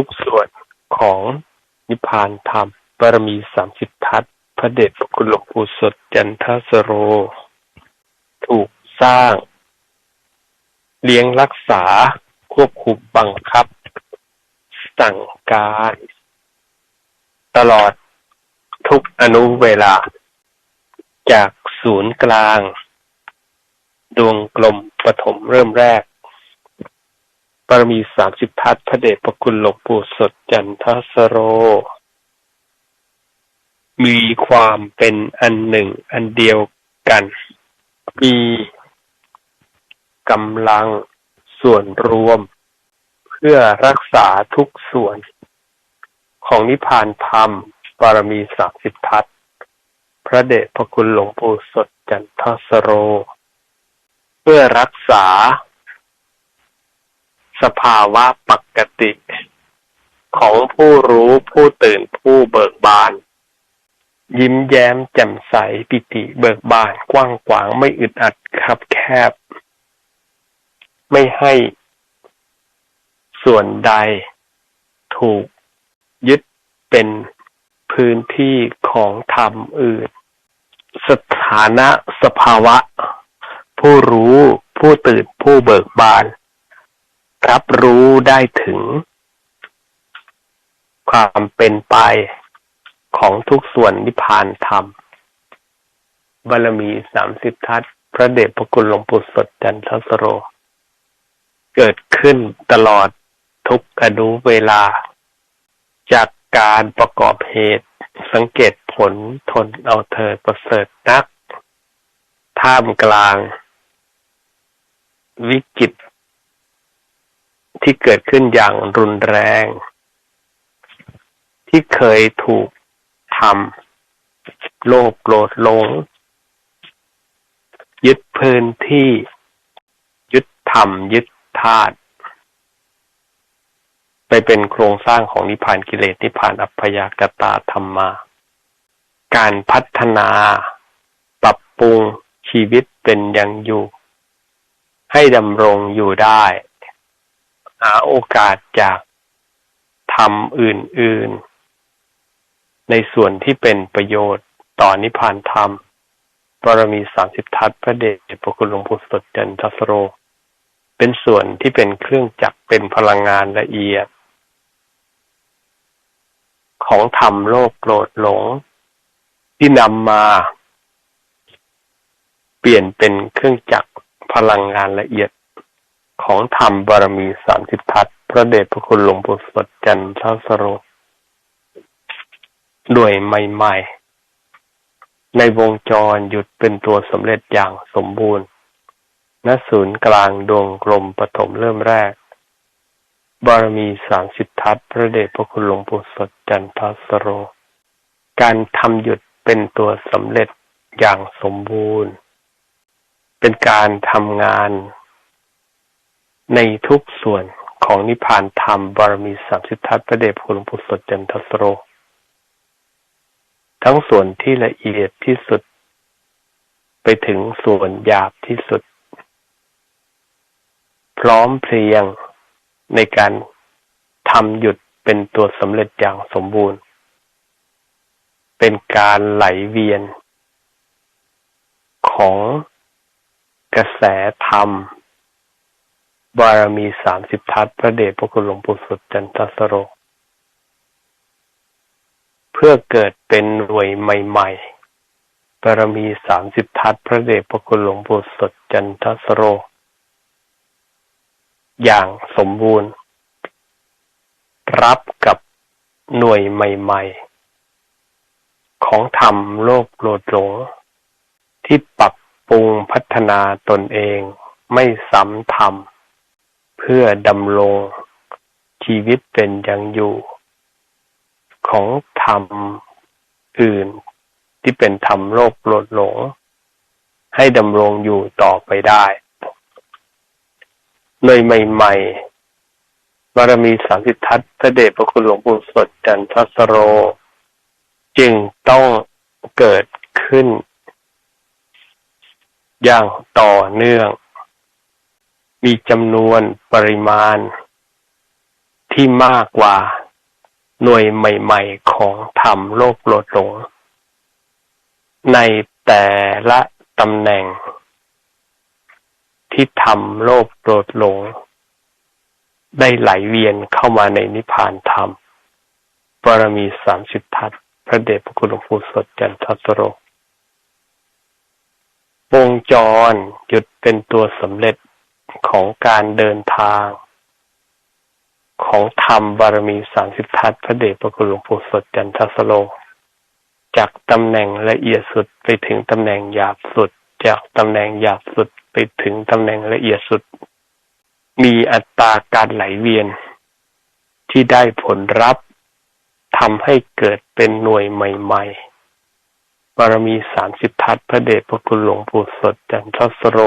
ทุกส่วนของนิพพานธรรมบารมีสามสิบทัศพระเดชพระคุณหลวงปู่สดจันทสโร ถูกสร้าง เลี้ยงรักษาควบคุมบังคับ สั่งการ ตลอดทุกอนุเวลา จากศูนย์กลาง ดวงกลมปฐมเริ่มแรก บารมีสามสิบทัศพระเดชพระคุณหลวงปู่สดจันทสโร มีความเป็นอันหนึ่งอันเดียวกัน มีกำลังส่วนรวม เพื่อรักษาทุกส่วน ของนิพพานธรรมบารมีสามสิบทัศพระเดชพระคุณหลวงปู่สดจันทสโร เพื่อรักษา สภาวะปกติ ของผู้รู้ผู้ตื่นผู้เบิกบาน ยิ้มแย้มแจ่มใสปิติเบิกบานกว้างขวางไม่อึดอัดคับแคบ ไม่ให้ส่วนใดถูกยึดเป็นพื้นที่ของธรรมอื่น สถานะสภาวะ ผู้รู้ผู้ตื่นผู้เบิกบาน รับรู้ได้ถึง ความเป็นไปของทุกส่วนนิพพานธรรมบารมีสามสิบทัศพระเดชพระคุณหลวงปู่สดจันทสโร เกิดขึ้นตลอดทุกอนุเวลา จากการประกอบเหตุ สังเกตผลทนเอาเธอประเสริฐนัก ท่ามกลาง วิกฤต ที่เกิดขึ้นอย่างรุนแรง ที่เคยถูกทำโลภโกรธหลง ยึดพื้นที่ ยึดธรรม ยึดธาตุไปเป็นโครงสร้างของนิพพานกิเลสนิพพานอัพยากตาธรรมา การพัฒนา ปรับปรุงชีวิตเป็นยังอยู่ ให้ดำรงอยู่ได้ หาโอกาสจากทำอื่น ๆ ในส่วนที่เป็นประโยชน์ต่อนิพพานธรรมบารมีสามสิบทัศพระเดชพระคุณหลวงปู่สดจันทสโร เป็นส่วนที่เป็นเครื่องจักรเป็นพลังงานละเอียด ของธรรมโลกโกรธหลง ที่นำมา เปลี่ยนเป็นเครื่องจักรพลังงานละเอียด ของธรรมบารมีสามสิบทัศพระเดชพระคุณหลวงปู่สดจันทสโรด้วยใหม่ ๆ ในวงจรหยุดเป็นตัวสำเร็จอย่างสมบูรณ์ณศูนย์กลางดวงกลมปฐมเริ่มแรก บารมีสามสิบทัศพระเดชพระคุณหลวงปู่สดจันทสโร การทำหยุดเป็นตัวสำเร็จอย่างสมบูรณ์ เป็นการทำงาน ในทุกส่วนของนิพพานธรรมบารมีสามสิบทัศพระเดชคุณหลวงปู่สดจันทสโร ทั้งส่วนที่ละเอียดที่สุด ไปถึงส่วนหยาบที่สุด พร้อมเพรียงในการทำหยุดเป็นตัวสำเร็จอย่างสมบูรณ์ เป็นการไหลเวียน ของกระแสธรรม บารมีสามสิบทัศพระเดชพระคุณหลวงปู่สุดจันทสโร เพื่อเกิดเป็นรวยใหม่ๆ บารมีสามสิบทัศพระเดชพระคุณหลวงปู่สุดจันทสโร อย่างสมบูรณ์ รับกับหน่วยใหม่ ๆ ของธรรมโลกโลดหลง ที่ปรับปรุงพัฒนาตนเองไม่ซ้ำธรรม เพื่อดำรงชีวิตเป็นยังอยู่ ของธรรมอื่นที่เป็นธรรมโลกโลดหลง ให้ดำรงอยู่ต่อไปได้เลยใหม่ๆบารมีสามสิททัศพระเดชพระคุณหลวงปู่สดจันทสโร จึงต้องเกิดขึ้น อย่างต่อเนื่อง มีจำนวนปริมาณ ที่มากกว่าหน่วยใหม่ ๆ ของธรรมโลกโลดหลง ในแต่ละตำแหน่ง ที่ทำโลภโกรธหลง ได้ไหลเวียนเข้ามาในนิพพานธรรมบารมีสามสิบทัศพระเดชพระคุณหลวงปู่สดจันทสโรวงจรหยุดเป็นตัวสำเร็จ ของการเดินทาง ของธรรมบารมีสามสิบทัศพระเดชพระคุณหลวงปู่สดจันทสโรจากตำแหน่งละเอียดสุดไปถึงตำแหน่งหยาบสุด จากตำแหน่งหยาบสุดไปถึงตำแหน่งละเอียดสุด มีอัตราการไหลเวียน ที่ได้ผลรับทำให้เกิดเป็นหน่วยใหม่ ๆบารมีสามสิบทัศพระเดชพระคุณหลวงปู่สดจันทสโร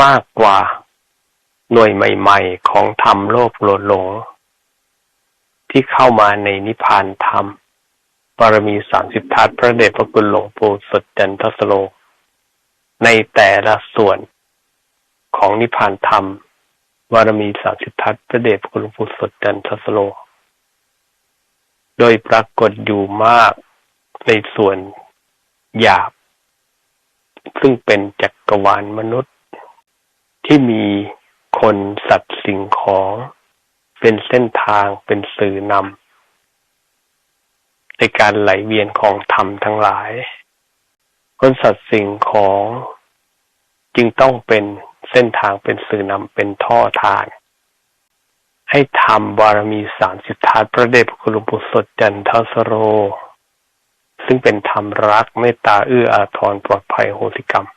มากกว่า หน่วยใหม่ๆ ของธรรมโลภโลดหลง ที่เข้ามาในนิพพานธรรมบารมีสามสิบทัศพระเดชพระคุณหลวงปู่สดจันทสโรในแต่ละส่วนของนิพพานธรรมบารมีสามสิบทัศพระเดชพระคุณหลวงปู่สดจันทสโล โดยปรากฏอยู่มากในส่วนหยาบ ซึ่งเป็นจักรวาลมนุษย์ ที่มีคนสัตว์สิ่งของ เป็นเส้นทางเป็นสื่อนำในการไหลเวียนของธรรมทั้งหลาย คนสัตว์สิ่งของ จึงต้องเป็นเส้นทางเป็นสื่อนำเป็นท่อทานให้ทำบารมีสามสิบทัศพระเดชพระคุณหลวงปู่สดจันทสโร ซึ่งเป็นธรรมรักเมตตาเอื้ออาทรปลอดภัยโหสิกรรม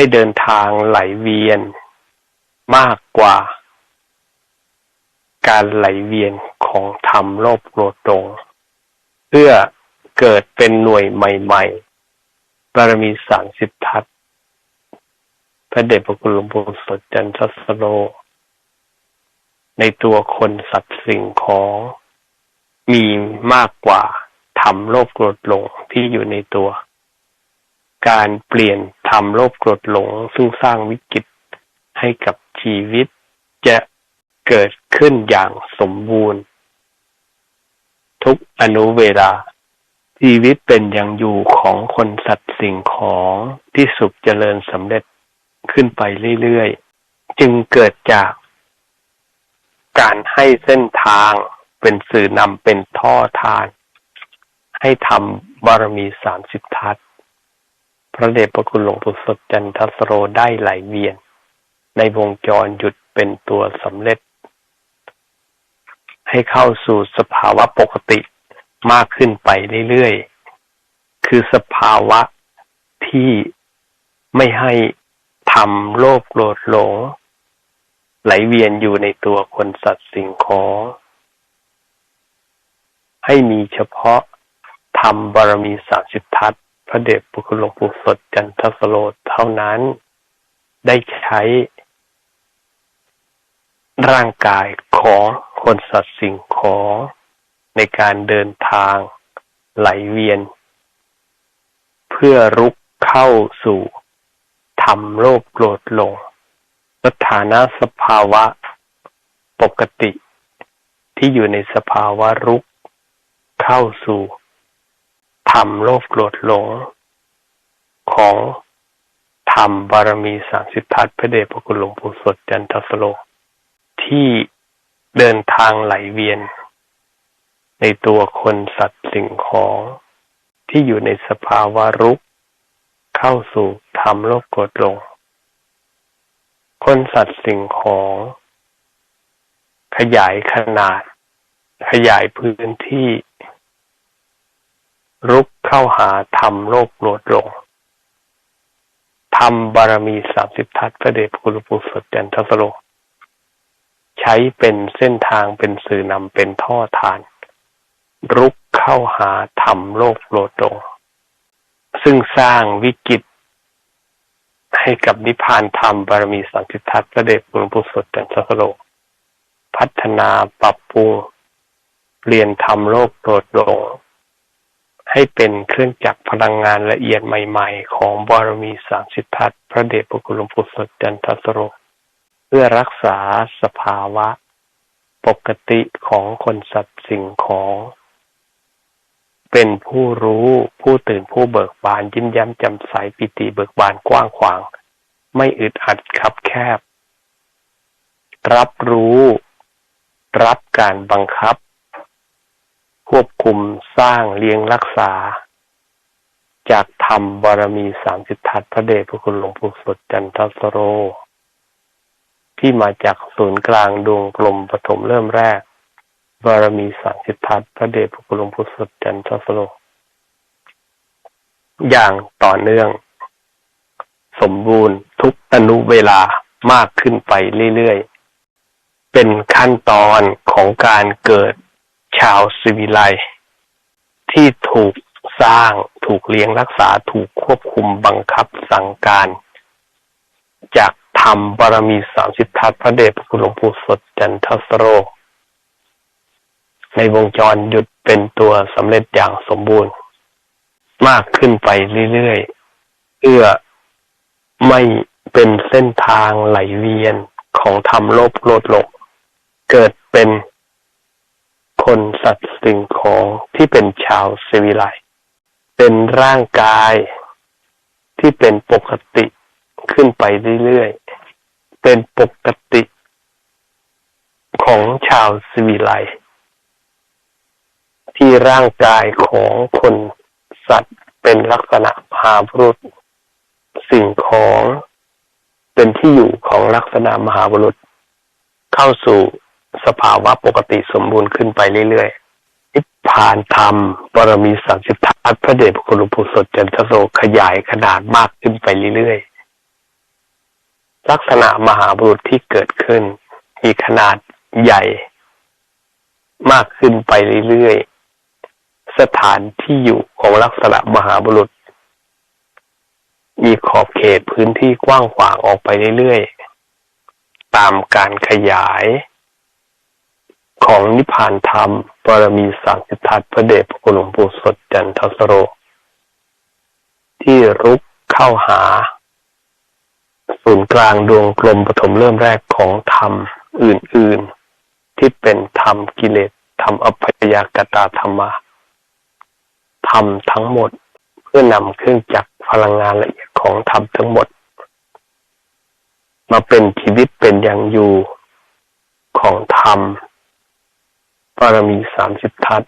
ได้เดินทางไหลเวียน มากกว่า การไหลเวียนของธรรมโลภโกรธตงเพื่อเกิดเป็นหน่วยใหม่ๆบารมีสามสิบทัศพระเดชพระคุณหลวงปู่สดจันทสโล ในตัวคนสัตว์สิ่งของมีมากกว่าทำโลภโกรธหลงที่อยู่ในตัว การเปลี่ยนทำโลภโกรธหลง ซึ่งสร้างวิกฤตให้กับชีวิต จะเกิดขึ้นอย่างสมบูรณ์ ทุกอนุเวลา ชีวิตเป็นอย่างอยู่ของคนสัตว์สิ่งของที่สุขเจริญสำเร็จขึ้นไปเรื่อยๆ จึงเกิดจาก การให้เส้นทางเป็นสื่อนำเป็นท่อทาน ให้ทำบารมีสามสิบทัศพ ระเดชพระคุณหลวงปู่สดจันทสโรได้ไหลเวียน ในวงจรหยุดเป็นตัวสำเร็จ ให้เข้าสู่สภาวะปกติมากขึ้นไปเรื่อยๆ คือสภาวะที่ไม่ให้ทำโลภโกรธหลง ไหลเวียนอยู่ในตัวคนสัตว์สิ่งของให้มีเฉพาะทำบารมีสามสิบทัศ พระเดชพระคุณหลวงปู่สดจันทสโลเท่านั้น ได้ใช้ร่างกายของคนสัตว์สิ่งของในการเดินทางไหลเวียน เพื่อรุกเข้าสู่ทำโลภโกรธลงสถานะสภาวะปกติที่อยู่ในสภาวะรุกเข้าสู่ ทำโลภโกรธหลง ของธรรมบารมีสามสิบทัศพระเดชพระคุณหลวงปู่สดจันทสโล ที่เดินทางไหลเวียน ในตัวคนสัตว์สิ่งของที่อยู่ในสภาวะรุก เข้าสู่ทำโลภโกรธลง คนสัตว์สิ่งของ ขยายขนาด ขยายพื้นที่ รุกเข้าหาทำโลภโกรธลงทำบารมีสามสิบทัศพระเดชคุณปุสดจันทสโล ใช้เป็นเส้นทางเป็นสื่อนำเป็นท่อทาน รุกเข้าหาทำโลภโกรธลงซึ่งสร้างวิกฤตให้กับนิพพานธรรมบารมีสังคิทัศน์พระเดชหลวงปู่สดจันทสโลพัฒนาปรับปรุงเปลี่ยนธรรมโลกโปรดลง ให้เป็นเครื่องจักรพลังงานละเอียดใหม่ ๆ ของบารมีสามสิทธัตพระเดชพระคุณหลวงปู่สดจันทสโร เพื่อรักษาสภาวะ ปกติของคนสัตว์สิ่งของ เป็นผู้รู้ผู้ตื่นผู้เบิกบานยิ้มย้มจ่มใสปิติเบิกบานกว้างขวาง ไม่อึดอัดคับแคบ รับรู้ รับการบังคับ ควบคุมสร้างเลี้ยงรักษา จากธรรมบารมีสามสิทธัตถ์พระเดชพระคุณหลวงปู่สดจันทสโร ที่มาจากศูนย์กลางดวงกลมปฐมเริ่มแรก บารมีสามสิทธัตถ์พระเดชพระคุณหลวงปู่สดจันทสโร อย่างต่อเนื่อง สมบูรณ์ทุกอนุเวลามากขึ้นไปเรื่อยๆ เป็นขั้นตอนของการเกิด ชาวสิวิไลที่ถูกสร้างถูกเลี้ยงรักษาถูกควบคุมบังคับสั่งการ จากธรรมบารมีสามสิทธัตพระเดชพระคุณหลวงปู่สดจันทสโร ในวงจรหยุดเป็นตัวสำเร็จอย่างสมบูรณ์ มากขึ้นไปเรื่อยๆเอื้อไม่เป็นเส้นทางไหลเวียนของธรรมโลภโลดหลก เกิดเป็นคน สิ่งของที่เป็นชาวสิวิไลเป็นร่างกายที่เป็นปกติขึ้นไปเรื่อยๆ เป็นปกติของชาวสวิไลที่ร่างกายของคนสัตว์เป็นลักษณะมหาบุรุษสิ่งของเป็นที่อยู่ของลักษณะมหาบุรุษ เข้าสู่สภาวะปกติสมบูรณ์ขึ้นไปเรื่อยๆ พพานธรรมบารมีสามสิบทัศพระเดชพระคุณหลวงปู่สดจันทโสขยายขนาดมากขึ้นไปเรื่อยๆ ลักษณะมหาบุรุษที่เกิดขึ้น มีขนาดใหญ่ มากขึ้นไปเรื่อยๆ สถานที่อยู่ของลักษณะมหาบุรุษ มีขอบเขตพื้นที่กว้างขวางออกไปเรื่อยๆ ตามการขยายของนิพพานธรรมารมีสามสิทธัตถ์พระเดชพระคุณหลวงปู่สดจันทสโร ที่รุกเข้าหา ศูนย์กลางดวงกลมปฐมเริ่มแรกของธรรมอื่น ๆ ที่เป็นธรรมกิเลสธรรมอภัยากตาธรรมะธรรมทั้งหมดเพื่อนำเครื่องจักรพลังงานละเอียดของธรรมทั้งหมด มาเป็นชีวิตเป็นอย่างอยู่ของธรรม บารมีสามสิบทัศ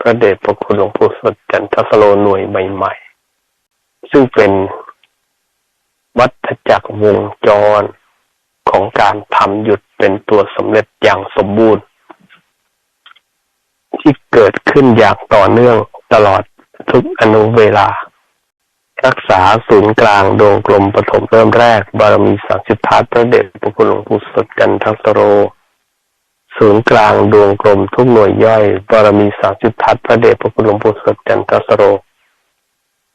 พระเดชพระคุณหลวงปู่สดจันทสโลหน่วยใหม่ ๆ ซึ่งเป็นวัฏจักรวงจรของการทำหยุดเป็นตัวสำเร็จอย่างสมบูรณ์ ที่เกิดขึ้นอย่างต่อเนื่องตลอดทุกอนุเวลา รักษาศูนย์กลางดวงกลมปฐมเริ่มแรก บารมีสามสิทัศน์พระเดชพระคุณหลวงปู่สดจันทสโร ศูนย์กลางดวงกลมทุกหน่วยย่อยบารมีสามสิบทัศพระเดชพระคุณหลวงปู่สดจันทสโร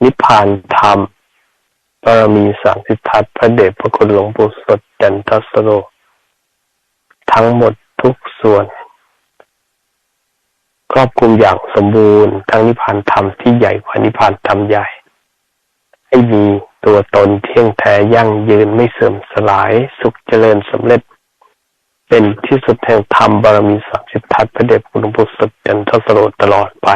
นิพพานธรรมบารมีสามสิบทัศพระเดชพระคุณหลวงปู่สดจันทสโร ทั้งหมดทุกส่วน ครอบคลุมอย่างสมบูรณ์ ทั้งนิพพานธรรมที่ใหญ่กว่านิพพานธรรมใหญ่ ให้มีตัวตนเที่ยงแท้ยั่งยืนไม่เสื่อมสลายสุขเจริญสำเร็จ เป็นที่สุดแห่งธรรมบารมีสามสิบทัศพระเดชคุณหลวงปู่สดจันทสโรตลอดไป